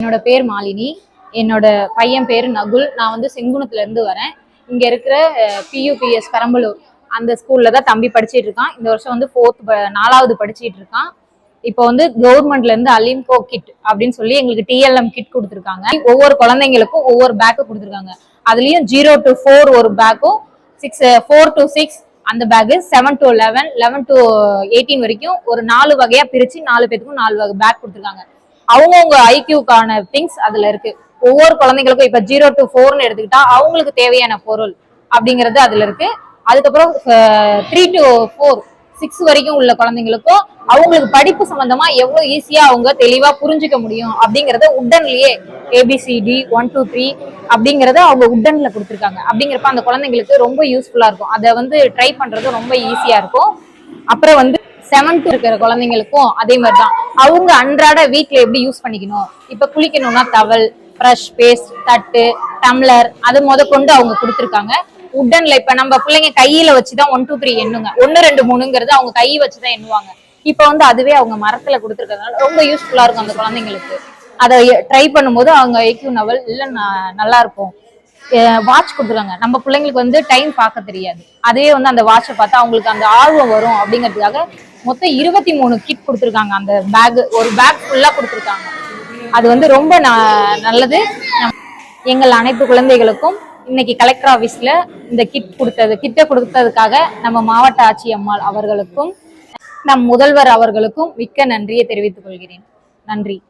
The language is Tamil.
என்னோட பேர் மாலினி. என்னோட பையன் பேர் நகுல். நான் வந்து செங்குணத்துலேருந்து வரேன். இங்கே இருக்கிற பியூபிஎஸ் பெரம்பலூர் அந்த ஸ்கூலில் தான் தம்பி படிச்சுட்டு இருக்கான். இந்த வருஷம் வந்து ஃபோர்த் நாலாவது படிச்சுட்டு இருக்கான். இப்போ வந்து கவர்மெண்ட்லேருந்து அலிம்கோ கிட் அப்படின்னு சொல்லி எங்களுக்கு டிஎல்எம் கிட் கொடுத்துருக்காங்க. ஒவ்வொரு குழந்தைங்களுக்கும் ஒவ்வொரு பேக்கு கொடுத்துருக்காங்க. அதுலேயும் ஜீரோ டு ஃபோர் ஒரு பேக்கும் சிக்ஸ் ஃபோர் டு சிக்ஸ் அந்த pack seven two eleven eleven two eighteen வரைக்கும் ஒரு நாலு வகையாக பிரித்து நாலு பேத்துக்கும் நாலு வகை பேக் கொடுத்துருக்காங்க. அவங்கவுங்க ஐக்கியூக்கான திங்ஸ் அதுல இருக்கு. ஒவ்வொரு குழந்தைங்களுக்கும் இப்ப ஜீரோ டு ஃபோர்னு எடுத்துக்கிட்டா அவங்களுக்கு தேவையான பொருள் அப்படிங்கிறது அதுல இருக்கு. அதுக்கப்புறம் த்ரீ டு ஃபோர் சிக்ஸ் வரைக்கும் உள்ள குழந்தைங்களுக்கும் அவங்களுக்கு படிப்பு சம்பந்தமா எவ்வளவு ஈஸியா அவங்க தெளிவா புரிஞ்சுக்க முடியும் அப்படிங்கறத உடன்லயே A B C D one two three அப்படிங்கறத அவங்க உடன்ல கொடுத்துருக்காங்க. அப்படிங்கிறப்ப அந்த குழந்தைங்களுக்கு ரொம்ப யூஸ்ஃபுல்லா இருக்கும். அதை வந்து ட்ரை பண்றது ரொம்ப ஈஸியா இருக்கும். அப்புறம் வந்து செவன்த் இருக்கிற குழந்தைங்களுக்கும் அதே மாதிரி தான் அவங்க அன்றாட வீட்டில் எப்படி யூஸ் பண்ணிக்கணும்? இப்போ குளிக்கணும்னா தவல் ப்ரஷ் பேஸ்ட் தட்டு டம்ளர் அது முத கொண்டு அவங்க கொடுத்துருக்காங்க. உட்டன்ல இப்ப நம்ம பிள்ளைங்க கையில வச்சுதான் ஒன் டூ த்ரீ எண்ணுங்க. ஒன்னு ரெண்டு மூணுங்கிறது அவங்க கை வச்சுதான் எண்ணுவாங்க. இப்ப வந்து அதுவே அவங்க மரத்துல கொடுத்துருக்கறதுனால ரொம்ப யூஸ்ஃபுல்லா இருக்கும் அந்த குழந்தைங்களுக்கு. அதை ட்ரை பண்ணும்போது அவங்க ஐக்கியூ நவல் இல்ல ந- நல்லா இருக்கும். வாட்ச் கொடுத்துருக்காங்க நம்ம பிள்ளைங்களுக்கு வந்து டைம் பார்க்க தெரியாது. அதே வந்து அந்த வாட்சை பார்த்தா அவங்களுக்கு அந்த ஆர்வம் வரும் அப்படிங்கிறதுக்காக மொத்தம் இருபத்தி மூணு கிட் கொடுத்துருக்காங்க. அந்த பேக் ஒரு பேக் ஃபுல்லாக கொடுத்துருக்காங்க. அது வந்து ரொம்ப ந- நல்லது. எங்கள் அனைத்து குழந்தைகளுக்கும் இன்னைக்கு கலெக்டர் ஆஃபீஸில் இந்த கிட் கொடுத்தது கிட்ட கொடுத்ததுக்காக நம்ம மாவட்ட ஆட்சி அம்மாள் அவர்களுக்கும் நம் முதல்வர் அவர்களுக்கும் மிக்க நன்றியை தெரிவித்துக் கொள்கிறேன். நன்றி.